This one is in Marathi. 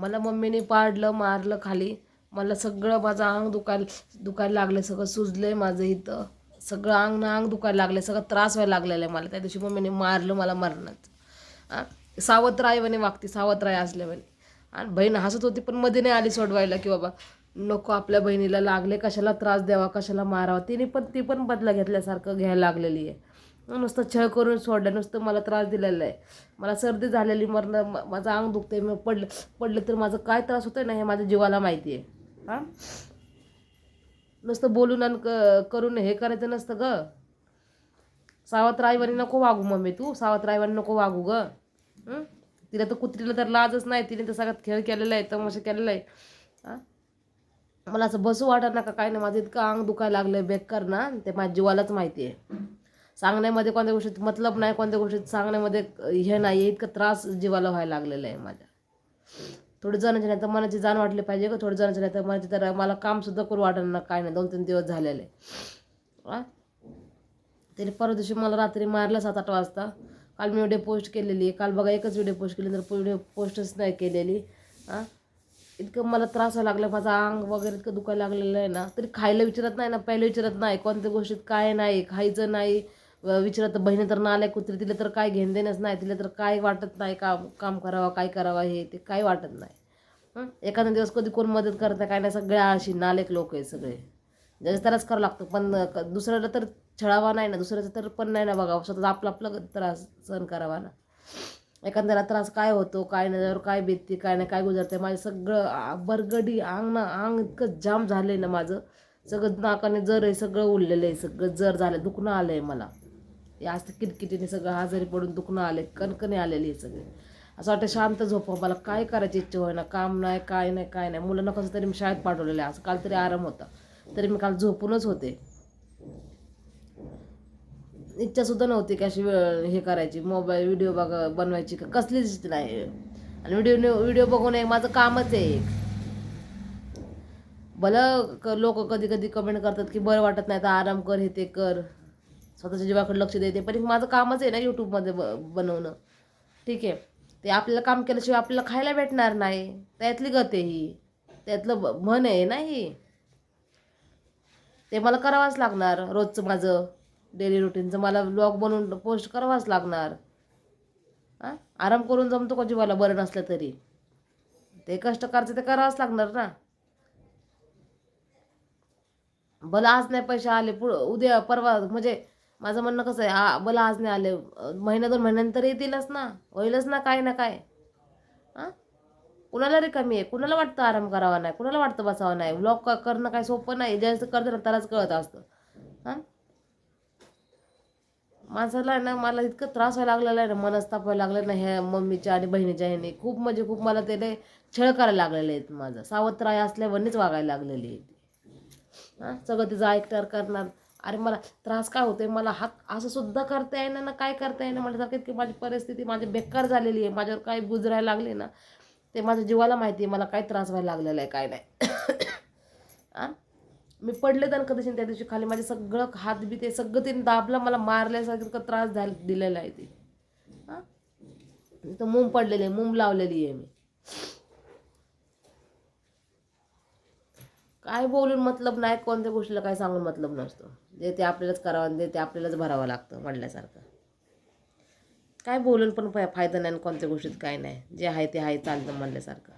मला मम्मीने पाडलं मारलं खाली. मला सगळं माझं अंग दुखायला दुखायला लागलं सगळं सुजलं आहे माझं इथं. सगळं अंग ना अंग दुखायला लागलं सगळं त्रास व्हायला लागलेला आहे मला. त्या दिवशी मम्मीने मारलं मला मरणाचं. सावत्र आई म्हणे वागते सावत्र आई असल्या म्हणे आणि बहीण हसत होती पण मध्ये नाही आली सोडवायला की बाबा नको आपल्या बहिणीला लागले कशाला त्रास द्यावा कशाला मारावा. तिने पण ती पण बदला घेतल्यासारखं घ्यायला लागलेली आहे. नुसतं छळ करून सोडलं नुसतं मला त्रास दिलेला आहे. मला सर्दी झालेली मरणं माझं अंग दुखतंय मी पडलं पडलं तर माझं काय त्रास होतोय ना हे माझ्या जीवाला माहिती आहे. हां? नुसतं बोलून आणि क करून हे करायचं नसतं ग. सावत्र आईवानी नको वागू मम्मी तू सावत्र रायवानी नको वागू ग. तिला तर कुत्रीला तर लाजच नाही तिने तर सगळ्यात खेळ केलेला आहे तमाशा केलेला आहे. हां? मला असं बसू वाटत ना का काय नाही माझं इतकं अंग दुखायला लागलं बेकार ना ते माझ्या जीवालाच माहिती आहे. सांगण्यामध्ये कोणत्या गोष्टीत मतलब नाही कोणत्या गोष्टीत सांगण्यामध्ये हे नाही इतकं त्रास जीवाला व्हायला लागलेला आहे माझ्या. थोडी जणांची नाही तर मनाची जाण वाटली पाहिजे का थोडी जणांची नाही तर मनाची तर मला कामसुद्धा करू वाटेल ना काय नाही दोन तीन दिवस झालेले आ त्याने परवा दिवशी मला रात्री मारलं सात आठ वाजता. काल मी व्हिडिओ पोस्ट केलेली आहे. काल बघा एकच व्हिडिओ पोस्ट केली तर व्हिडिओ पोस्टच नाही केलेली. हां? इतकं मला त्रास व्हायला लागला माझं अंग वगैरे इतकं दुखायला लागलेलं आहे ना. तरी खायला विचारत नाही ना पहिले विचारत नाही. कोणत्या गोष्टीत काय नाही खायचं नाही. विचारत बहिणी तर नालाय कुत्री तिला तर काय घेण देणंच नाही तिला तर काय वाटत नाही काम काम करावं काय करावं हे ते काय वाटत नाही. एखादा दिवस कधी कोण मदत करतं काय नाही सगळ्या आळशी नालेक लोक आहे सगळे. ज्याचं त्यालाच करावं लागतं पण दुसऱ्याला तर छळावा नाही ना दुसऱ्याचं तर पण नाही ना बघावं स्वतः आपला आपलं त्रास सहन करावा ना. एखाद्याला त्रास काय होतो काय नाही त्यावर काय बेतते काय नाही काय गुजरते माझं सगळं बरगडी अंग ना अंग इतकं जाम झालं आहे ना माझं. सगळं नाकाने जर आहे सगळं उरलेलं आहे सगळं जर झालं दुखणं आलं आहे मला. आज तर किटकिटीने सगळं आजारी पडून दुखणं आले कणकणी आलेली आहे सगळे. असं वाटतं शांत झोपा मला काय करायची इच्छा होईना काम नाही काय नाही काय नाही. मुलांना कसं तरी मी शाळेत पाठवलेलं आहे. असं काल तरी आराम होता. तरी मी काल झोपूनच होते. इच्छा सुद्धा नव्हती की अशी वेळ हे करायची. मोबाईल व्हिडिओ बघ बनवायची का? कसलीच नाही. आणि व्हिडिओ व्हिडिओ बघून एक माझं कामच आहे एक. भलं लोक कधी कधी कमेंट करतात की बरं वाटत नाही तर आराम कर हे ते कर. स्वतःच्या जीवाकडे लक्ष देते. पण हे माझं कामच आहे ना यूट्यूबमध्ये ब बनवणं. ठीक आहे? ते आपल्याला काम केल्याशिवाय आपल्याला खायला भेटणार नाही. त्यातली गत आहे ही. त्यातलं ब- म्हण आहे ना ही. ते मला करावंच लागणार रोजचं माझं. डेली रुटीनचं मला ब्लॉग बनवून पोस्ट करावाच लागणार. हां? आराम करून जमतो का जीवाला? बरं नसलं तरी. ते कष्ट करायचं ते करावंच लागणार ना. भलं आज नाही पैसे आले पुढं उद्या परवा म्हणजे माझं म्हणणं कसं आहे आ आज नाही आले. महिना दोन महिन्यानंतर येतीलच ना. होईलच ना काय ना काय हां? कुणाला रिकामी आहे? कुणाला वाटतं आराम करावा नाही? कुणाला वाटतं बसावं नाही? ब्लॉग करणं काय सोपं नाही. ज्याचं करतं ना त्यालाच कळत असतं. हां? माणसाला ना मला इतकं त्रास व्हायला लागलेला आहे ना मनस्ताप व्हायला लागला ना ह्या मम्मीच्या आणि बहिणीच्या ह्याने. खूप म्हणजे खूप मला त्याने छळ करायला लागलेले आहेत माझं. सावत्र आहे असल्यावरनीच वागायला लागलेली आहे हां? सगळं तिचं ऐकणार करणार. अरे मला त्रास काय होतोय? मला हात असं सुद्धा करता येईना ना काय करता येईना? म्हटल्यासारखं की माझी परिस्थिती माझी बेकार झालेली आहे. माझ्यावर काय गुजरायला लागले ना ते माझ्या जीवाला माहिती आहे मला काय त्रास व्हायला लागलेला आहे काय नाही. आ? मी पडले तर कधी त्या दिवशी खाली माझे सगळं हात बी ते सगळं तिने दाबला मला मारल्यासारखं त्रास झाला दिलेला आहे ते. हां तर मूम पडलेली आहे मूम लावलेली आहे मी. काय बोलून मतलब नाही कोणत्या गोष्टीला काय सांगून मतलब नसतो. जे ते आपल्यालाच करावं आणि ते आपल्यालाच भरावं लागतं म्हटल्यासारखं. काय बोलून पण फाय- फायदा नाही आणि कोणत्या गोष्टीत काय नाही. जे आहे ते आहे चालतं म्हणल्यासारखं